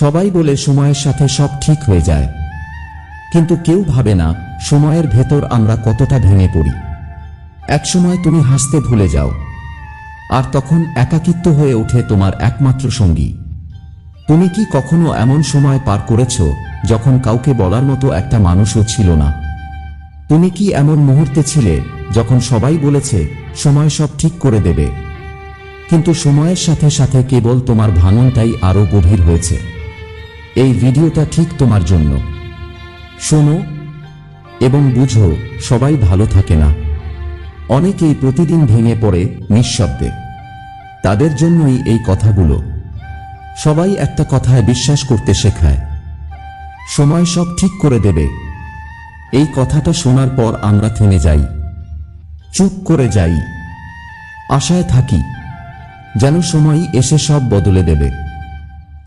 সবাই বলে সময়ের সাথে সব ঠিক হয়ে যায়। কিন্তু কেউ ভাবে না, সময়ের ভেতর আমরা কতটা ভেঙে পড়ি। একসময় তুমি হাসতে ভুলে যাও, আর তখন একাকিত্ব হয়ে ওঠে তোমার একমাত্র সঙ্গী। তুমি কি কখনো এমন সময় পার করেছ যখন কাউকে বলার মতো একটা মানুষও ছিল না? তুমি কি এমন মুহূর্তে ছিলে যখন সবাই বলেছে, সময় সব ঠিক করে দেবে? কিন্তু সময়ের সাথে সাথে কেবল তোমার ভাঙনটাই আরও গভীর হয়েছে। এই ভিডিওটা ঠিক তোমার জন্য। শোনো এবং বুঝো, সবাই ভালো থাকে না। অনেকেই প্রতিদিন ভেঙে পড়ে নিঃশব্দে। তাদের জন্যই এই কথাগুলো। সবাই একটা কথায় বিশ্বাস করতে শেখায়। সময় সব ঠিক করে দেবে। এই কথাটা শোনার পর আমরা থেমে যাই। চুপ করে যাই। আশায় থাকি। যেন সময় এসে সব বদলে দেবে।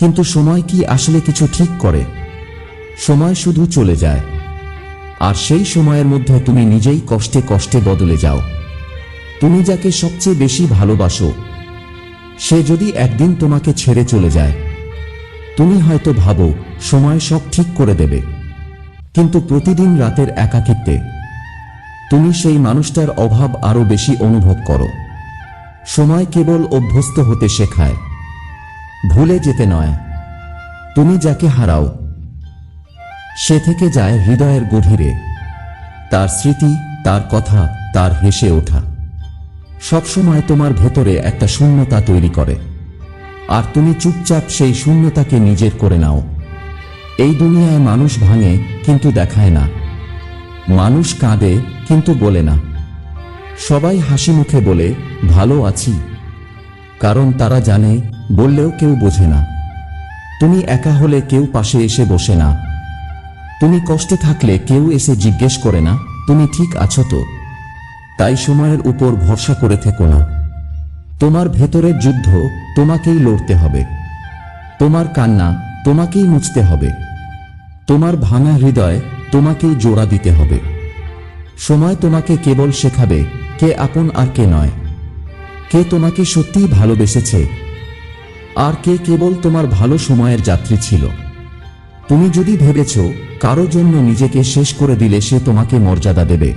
কিন্তু সময় কি আসলে কিছু ঠিক করে? সময় শুধু চলে যায়। আর সেই সময়ের মধ্যে তুমি নিজেই কষ্টে কষ্টে বদলে যাও। তুমি যাকে সবচেয়ে বেশি ভালোবাসো, সে যদি একদিন তোমাকে ছেড়ে চলে যায়, তুমি হয়তো ভাবো, সময় সব ঠিক করে দেবে। কিন্তু প্রতিদিন রাতের একাকিত্বে, তুমি সেই মানুষটার অভাব আরও বেশি অনুভব করো। সময় কেবল অভ্যস্ত হতে শেখায়। ভুলে যেতে নয়। তুমি যাকে হারাও, সে থেকে যায় হৃদয়ের গভীরে। তার স্মৃতি, তার কথা, তার হেসে ওঠা। সবসময় তোমার ভেতরে একটা শূন্যতা তৈরি করে। আর তুমি চুপচাপ সেই শূন্যতাকে নিজের করে নাও। এই দুনিয়ায় মানুষ ভাঙে কিন্তু দেখায় না। মানুষ কাঁদে কিন্তু বলে না। সবাই হাসি মুখে বলে, ভালো আছি। কারণ তারা জানে বললেও কেউ বোঝে না। তুমি একা হলে কেউ পাশে এসে বসে না। তুমি কষ্টে থাকলে কেউ এসে জিজ্ঞেস করে না, তুমি ঠিক আছো তো? তাই সময়ের উপর ভরসা করে থেকো না। তোমার ভেতরের যুদ্ধ তোমাকেই লড়তে হবে। তোমার কান্না তোমাকেই মুছতে হবে। তোমার ভাঙা হৃদয় তোমাকেই জোড়া দিতে হবে। সময় তোমাকে কেবল শেখাবে কে আপন আর কে নয়। কে তোমাকে সত্যিই ভালোবেসেছে আর কে কেবল তোমার ভালো সময়ের যাত্রী ছিল? তুমি যদি ভেবেছ কারও জন্য নিজেকে শেষ করে দিলে সে তোমাকে মর্যাদা দেবে।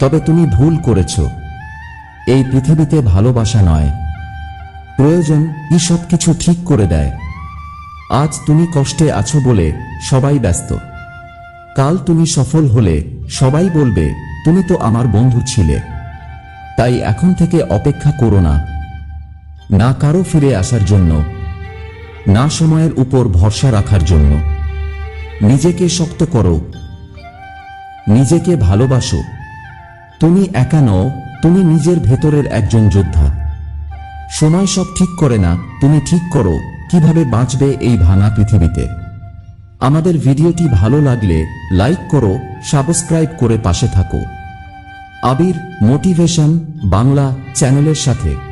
তবে তুমি ভুল করেছ। এই পৃথিবীতে ভালোবাসা নয়। প্রয়োজন ই সব কিছু ঠিক করে দেয়। আজ তুমি কষ্টে আছো বলে সবাই ব্যস্ত। কাল তুমি সফল হলে সবাই বলবে, তুমি তো আমার বন্ধু ছিলে। তাই এখন থেকে অপেক্ষা করো না। না কারও ফিরে আসার জন্য, না সময়ের উপর ভরসা রাখার জন্য। নিজেকে শক্ত করো, নিজেকে ভালোবাসো। তুমি একা নও, তুমি নিজের ভেতরের একজন যোদ্ধা। সময় সব ঠিক করে না, তুমি ঠিক করো, কীভাবে বাঁচবে এই ভাঙা পৃথিবীতে। আমাদের ভিডিওটি ভালো লাগলে লাইক করো, সাবস্ক্রাইব করে পাশে থাকো। আবির মোটিভেশন বাংলা চ্যানেলের সাথে।